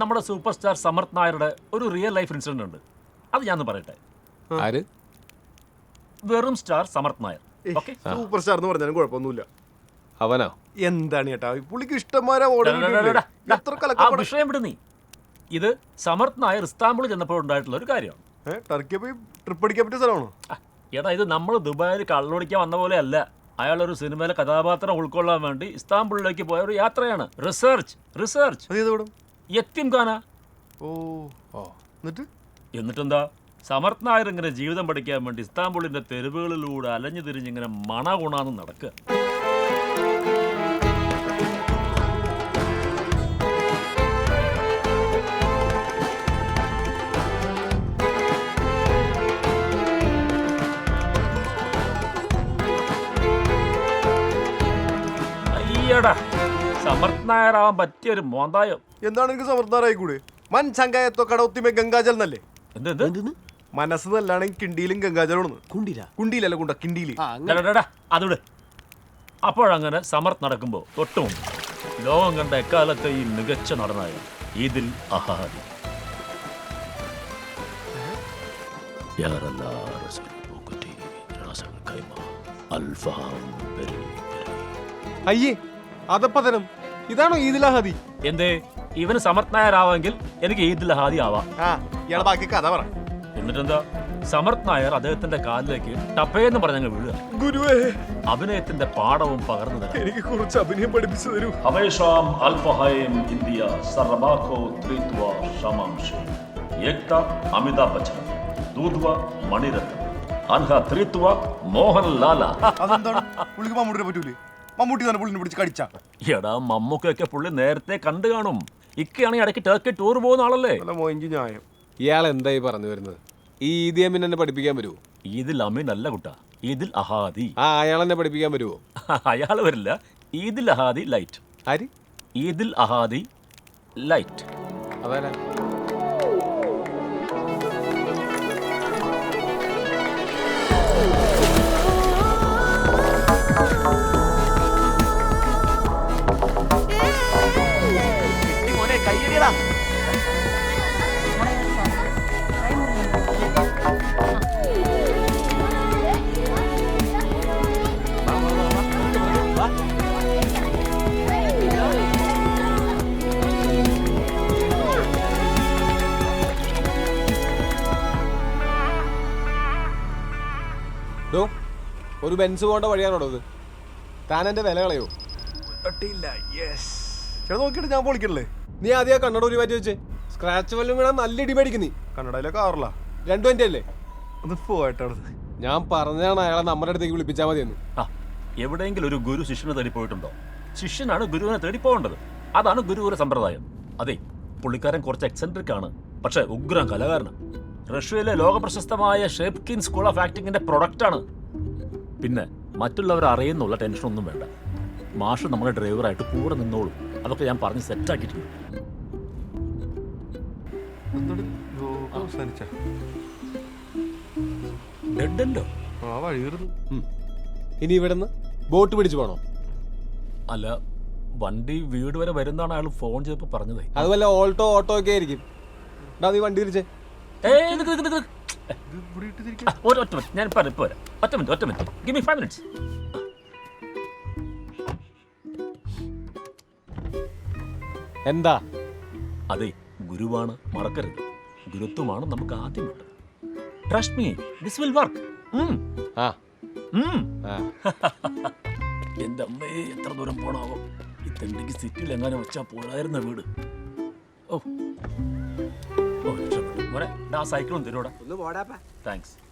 നമ്മുടെ super star Samarth നായരുടെ ഒരു റിയൽ ലൈഫ് ഇൻസിഡന്റ് ഉണ്ട്. അത് ഞാൻ പറയട്ടെ? ആര്? വെറും star Samarth Nair. Okay super star എന്ന് പറഞ്ഞാലും കുഴപ്പമൊന്നുമില്ല. അവനോ? എന്താണ് ചേട്ടാ പുള്ളിക്ക് ഇഷ്ടംമാരെ വിഷയം വിട് നീ. ഇത് സമർത്ത് നായർ ഇസ്താംബുളിൽ ചെന്നപ്പോൾ ഉണ്ടായിട്ടുള്ള ഒരു കാര്യമാണ്. ടർക്കി പോയി ട്രിപ്പ് അടിക്കാൻ പറ്റിയ സ്ഥലമാണോ? ആ, എടാ ഇത് നമ്മൾ ദുബായിൽ കള്ളൊടിക്കാൻ വന്ന പോലെ അല്ല അയാൾ ഒരു സിനിമയിലെ കഥാപാത്രം ഉൾക്കൊള്ളാൻ വേണ്ടി ഇസ്താംബുളിലേക്ക് പോയ ഒരു യാത്രയാണ്. റിസർച്ച് റിസർച്ച് അത് ചെയ്ത് വിടും യത്തിം ഖാന. ഓ എന്നിട്ട്? എന്നിട്ടെന്താ? സമർത്ഥ് നായർ ഇങ്ങനെ ജീവിതം പഠിക്കാൻ വേണ്ടി ഇസ്താംബുളിന്റെ തെരുവുകളിലൂടെ അലഞ്ഞു തിരിഞ്ഞ് ഇങ്ങനെ മണ ഗുണാന്ന് നടക്കുക അയ്യടാ. സമർത്ഥ് നായരാവാൻ പറ്റിയ ഒരു മോന്തായോ. എന്താണ് എനിക്ക് സമർത്ഥനായി കൂടെ? മൻ ചങ്കായത്തോ കടൗത്തിമേ ഗംഗാജൽ എന്നല്ലേ എന്ത് എന്ത്? മനസ്സ് നല്ലാണെങ്കിൽ കിണ്ടിയിലും ഗംഗാജലമാണ് കുണ്ടില? കുണ്ടിയിലല്ല കുണ്ട കിണ്ടിയിൽ. അതോട് അപ്പോഴങ്ങനെ സമർത്ത് നടക്കുമ്പോൾ തൊട്ടും ലോകം കണ്ട എക്കാലത്തെ ഈ മികച്ച നടനായ ഇതിൽ അഹാദി. അയ്യേ അതപ്പതനും. ഇതാണോ ഈദ് ലഹദി എന്തേ? ഇവന് സമർത്ഥനായരാവെങ്കിൽ എനിക്ക് ഈദ് ലഹാദി ആവാം. ആ ഇയാളെ ബാക്കി കഥ പറ. എന്നിട്ടെന്താ? സമർത്ഥ് നായർ അദ്ദേഹത്തിന്റെ കാലിലേക്ക് ടപ്പേന്ന് പറഞ്ഞങ്ങ് വീഴുക. ഗുരുവേ. അഭിനയത്തിന്റെ പാഠവും പകർന്നു തരാം. എനിക്ക് കുറച്ച് അഭിനയം പഠിപ്പിച്ചു തരും. ഇന്ത്യ ത്രിത്വ അമിതാഭ് ബച്ചൻ ദൂധ്വ മണിരത്നം. അൻഹ ത്രിത്വ മോഹൻ ലാല പറ്റൂലേ? മമ്മൂട്ടി തന്നെ പുള്ളിനെ പിടിച്ച് കടിച്ചാ. എടാ മമ്മൂക്കൊക്കെ പുള്ളി നേരത്തെ കണ്ടു കാണും. ഇക്കയാണെങ്കിൽ ഇടയ്ക്ക് ടർക്കി ടൂർ പോകുന്ന ആളല്ലേ? മോയിഞ്ചി ന്യായം ഇയാൾ എന്തായി പറഞ്ഞു വരുന്നത്? ഈ ഈദി അമീൻ എന്നെ പഠിപ്പിക്കാൻ വരുമോ ഈദിൽ അമീൻ അല്ല കുട്ടാ. ഈദിൽ അഹാദി. ആ അയാൾ എന്നെ പഠിപ്പിക്കാൻ വരുമോ അയാൾ വരില്ല. ഈദിൽ അഹാദി ലൈറ്റ്. ആര്? ഈദിൽ അഹാദി ലൈറ്റ്. അതാരാ? ഡോ ഒരു ബെൻസ് പോകേണ്ട വഴിയാണോ ഇത്? താൻ എന്റെ വില കളയോ? തട്ടിയില്ല യെസ് ചേട്ടാ നോക്കിയിട്ട് ഞാൻ പൊളിക്കണല്ലേ? നീ ആദ്യം ആ കണ്ണട ഒരു പാറ്റി വെച്ചേ. സ്ക്രാച്ച് വല്ലതും വീണാൽ നല്ല ഇടി മേടിക്കും നീ കണ്ണടയിലെ കാറിലാ? രണ്ടു വണ്ടി അല്ലേ? അത് പോയിട്ടാണ് ഞാൻ പറഞ്ഞാണ് അയാളെ നമ്മുടെ അടുത്തേക്ക് വിളിപ്പിച്ചാൽ മതിയെന്ന്. ആ എവിടെയെങ്കിലും ഒരു ഗുരു ശിഷ്യനെ തേടി പോയിട്ടുണ്ടോ? ശിഷ്യനാണ് ഗുരുവിനെ തേടി പോകേണ്ടത്. അതാണ് ഗുരുവിന്റെ സമ്പ്രദായം. അതെ പുള്ളിക്കാരൻ കുറച്ച് എക്സെൻട്രിക് ആണ് പക്ഷേ ഉഗ്രം കലാകാരനാണ് റഷ്യയിലെ ലോകപ്രശസ്തമായ ഷേപ്കിൻ സ്കൂൾ ഓഫ് ആക്ടിങ്ങിന്റെ പ്രൊഡക്റ്റ് ആണ്. പിന്നെ മറ്റുള്ളവർ അറിയുന്നുള്ള ടെൻഷനൊന്നും വേണ്ട. മാഷ് നമ്മുടെ ഡ്രൈവറായിട്ട് കൂടെ നിന്നോളും. അതൊക്കെ ഞാൻ പറഞ്ഞ് സെറ്റാക്കിയിട്ടുണ്ട്. ഡെഡല്ലോ ആ വഴി കയറുന്നു ഇനി ഇവിടുന്ന് ബോട്ട് പിടിച്ചു പോണോ? അല്ല വണ്ടി വീട് വരെ വരുന്നതാണ് അയാൾ ഫോൺ ചെയ്തപ്പോ പറഞ്ഞത്. അതുപോലെ ഓൾട്ടോ ഓട്ടോ ഒക്കെ ആയിരിക്കും നീ വണ്ടി തിരിച്ചേ. ഒറ്റ മിനിറ്റ് ഞാൻ ഇപ്പൊ ഇപ്പം വരാം. ഒറ്റ മിനിറ്റ് ഒറ്റ minute. Give me five minutes എന്താ? അതെ ഗുരുവാണ് മറക്കരുത്. ഗുരുത്വമാണ് നമുക്ക് ആദ്യം വേണ്ടത്. Trust me this will work എന്റെ അമ്മയെ എത്ര ദൂരം പോണാവോ? ഇത്തണ്ടെങ്കിൽ സിറ്റിയിൽ എങ്ങനെ വെച്ചാൽ പോരായിരുന്ന വീട്. ഓ. ഓ രക്ഷപ്പെട്ടു പോരെ ആ സൈക്കിളും തരൂടാ ഒന്ന് പോടാപ്പാ. താങ്ക്സ്